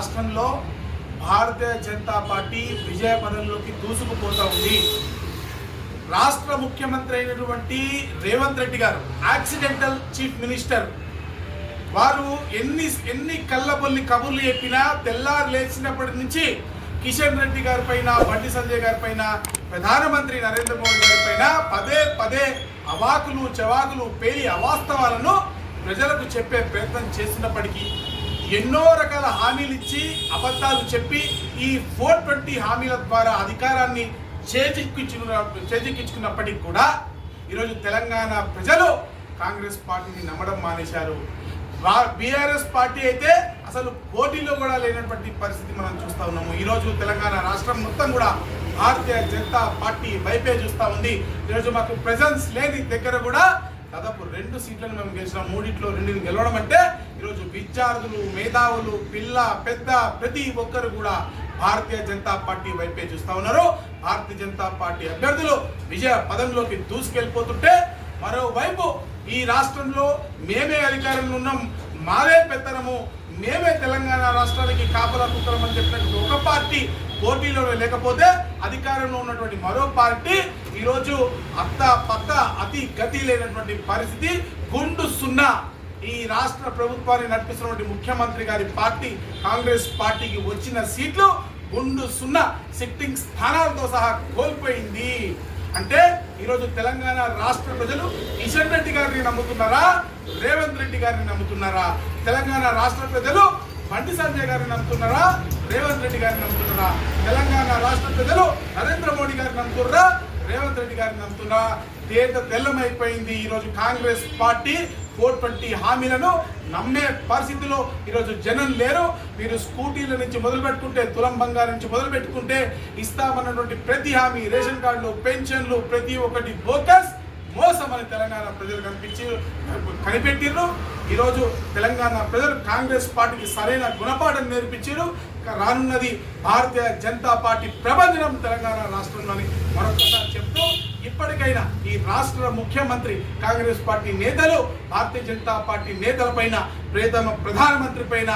రాష్ట్రంలో భారతీయ జనతా పార్టీ విజయ పదంలోకి దూసుకుపోతా ఉంది. రాష్ట్ర ముఖ్యమంత్రి అయినటువంటి రేవంత్ రెడ్డి గారు యాక్సిడెంటల్ చీఫ్ మినిస్టర్ వారు ఎన్ని ఎన్ని కళ్ళబొల్లి కబుర్లు చెప్పినా తెల్లారు లేచినప్పటి నుంచి కిషన్ రెడ్డి గారి పైన బండి సంజయ్ గారి పైన ప్రధానమంత్రి నరేంద్ర మోడీ గారి పైన పదే పదే అవాకులు చవాకులు పేలి అవాస్తవాలను ప్రజలకు చెప్పే ప్రయత్నం చేసినప్పటికీ ఎన్నో రకాల హామీలు ఇచ్చి అబద్ధాలు చెప్పి ఈ ఫోర్ ట్వంటీ హామీల ద్వారా అధికారాన్ని చేజిక్కించుకున్న చేజిక్కించుకున్నప్పటికీ కూడా ఈరోజు తెలంగాణ ప్రజలు కాంగ్రెస్ పార్టీని నమ్మడం మానేశారు. బీఆర్ఎస్ పార్టీ అయితే అసలు పోటీలో కూడా లేనటువంటి పరిస్థితి మనం చూస్తా ఉన్నాము. ఈరోజు తెలంగాణ రాష్ట్రం మొత్తం కూడా భారతీయ జనతా పార్టీ వైపే చూస్తా ఉంది. ఈరోజు మాకు ప్రెజెన్స్ లేని దగ్గర కూడా దాదాపు రెండు సీట్లను మేము గెలిచిన. మూడిట్లో రెండుని గెలవడం అంటే ఈరోజు విద్యార్థులు మేధావులు పిల్ల పెద్ద ప్రతి ఒక్కరు కూడా భారతీయ జనతా పార్టీ వైపే చూస్తా ఉన్నారు. భారతీయ జనతా పార్టీ అభ్యర్థులు విజయ పదంలోకి దూసుకెళ్ళిపోతుంటే మరోవైపు ఈ రాష్ట్రంలో మేమే అధికారంలో ఉన్నాం. మాదే పెత్తనము. మేమే తెలంగాణ రాష్ట్రానికి కాపలా కుక్కలం అని చెప్పినట్టు ఒక పార్టీ పోటీలో లేకపోతే అధికారంలో ఉన్నటువంటి మరో పార్టీ ఈరోజు అత్త పక్క అతి గతి లేనటువంటి పరిస్థితి. గుండు సున్నా ఈ రాష్ట్ర ప్రభుత్వాన్ని నడిపిస్తున్నటువంటి ముఖ్యమంత్రి గారి పార్టీ కాంగ్రెస్ పార్టీకి వచ్చిన సీట్లు గుండు సున్నా సిట్టింగ్ స్థానాలతో సహా కోల్పోయింది. అంటే ఈరోజు తెలంగాణ రాష్ట్ర ప్రజలు కిషన్ రెడ్డి గారిని నమ్ముతున్నారా? రేవంత్ రెడ్డి గారిని నమ్ముతున్నారా? తెలంగాణ రాష్ట్ర ప్రజలు బండి సంజయ్ గారిని నమ్ముతున్నారా? రేవంత్ రెడ్డి గారిని నమ్ముతున్నారా? తెలంగాణ రాష్ట్ర ప్రజలు నరేంద్ర మోడీ గారిని నమ్ముతున్నారా? రేవంత్ రెడ్డి గారిని నమ్ముతున్నారా తేట తెల్లమైపోయింది. ఈరోజు కాంగ్రెస్ పార్టీ ఫోర్ ట్వంటీ హామీలను నమ్మే పరిస్థితిలో ఈరోజు జనం లేరు. మీరు స్కూటీల నుంచి మొదలు పెట్టుకుంటే తులం బంగారం నుంచి మొదలు పెట్టుకుంటే ఇస్తామన్నటువంటి ప్రతి హామీ రేషన్ కార్డులు పెన్షన్లు ప్రతి ఒక్కటి బోకస్. మోసం అని తెలంగాణ ప్రజలు కనిపించి కనిపెట్టిర్రు. ఈరోజు తెలంగాణ ప్రజలు కాంగ్రెస్ పార్టీకి సరైన గుణపాఠం నేర్పించారు రానున్నది భారతీయ జనతా పార్టీ ప్రభంజనం తెలంగాణ రాష్ట్రంలోని మరొకసారి చెప్తూ ఇప్పటికైనా ఈ రాష్ట్ర ముఖ్యమంత్రి కాంగ్రెస్ పార్టీ నేతలు భారతీయ జనతా పార్టీ నేతలపైన ప్రియతమ ప్రధానమంత్రి పైన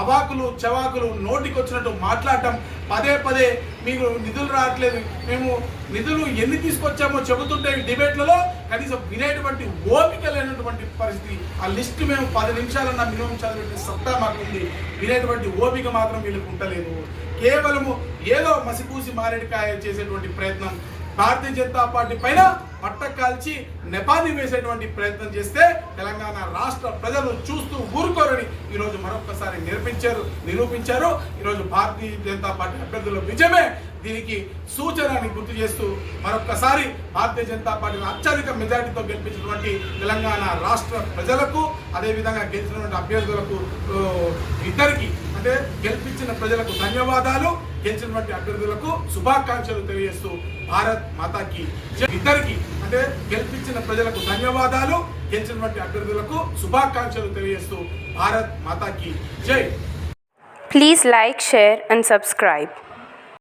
అవాకులు చవాకులు నోటికి వచ్చినట్టు మాట్లాడటం. పదే పదే మీకు నిధులు రావట్లేదు. మేము నిధులు ఎన్ని తీసుకొచ్చామో చెబుతుంటే డిబేట్లలో కనీసం వినేటువంటి ఓపిక లేనటువంటి పరిస్థితి. ఆ లిస్ట్ మేము పది నిమిషాలన్నా మినిమం చదివే సత్తా మాకుంది. వినేటువంటి ఓపిక మాత్రం వీళ్ళకి ఉండలేదు. కేవలము ఏదో మసిపూసి మారేడుకాయ చేసేటువంటి ప్రయత్నం. భారతీయ జనతా పార్టీ పైన పట్ట కాల్చి నెపాన్ని వేసేటువంటి ప్రయత్నం చేస్తే తెలంగాణ రాష్ట్ర ప్రజలు చూస్తూ ఊరుకోరని ఈరోజు మరొకసారి నిరూపించారు నిరూపించారు. ఈరోజు భారతీయ జనతా పార్టీ అభ్యర్థుల విజయమే దీనికి సూచనని గుర్తు చేస్తూ మరొకసారి భారతీయ జనతా పార్టీని అత్యధిక మెజార్టీతో గెలిపించినటువంటి తెలంగాణ రాష్ట్ర ప్రజలకు అదేవిధంగా గెలిచినటువంటి అభ్యర్థులకు ఇద్దరికి అంటే గెలిపించిన ప్రజలకు ధన్యవాదాలు గెలిచినటువంటి అభ్యర్థులకు శుభాకాంక్షలు తెలియజేస్తూ భారత్ మాతాకి జై. ఇద్దరికి అంటే గెలిపించిన ప్రజలకు ధన్యవాదాలు గెలిచినటువంటి అభ్యర్థులకు శుభాకాంక్షలు తెలియజేస్తూ భారత్ మాతాకి జై please like share and subscribe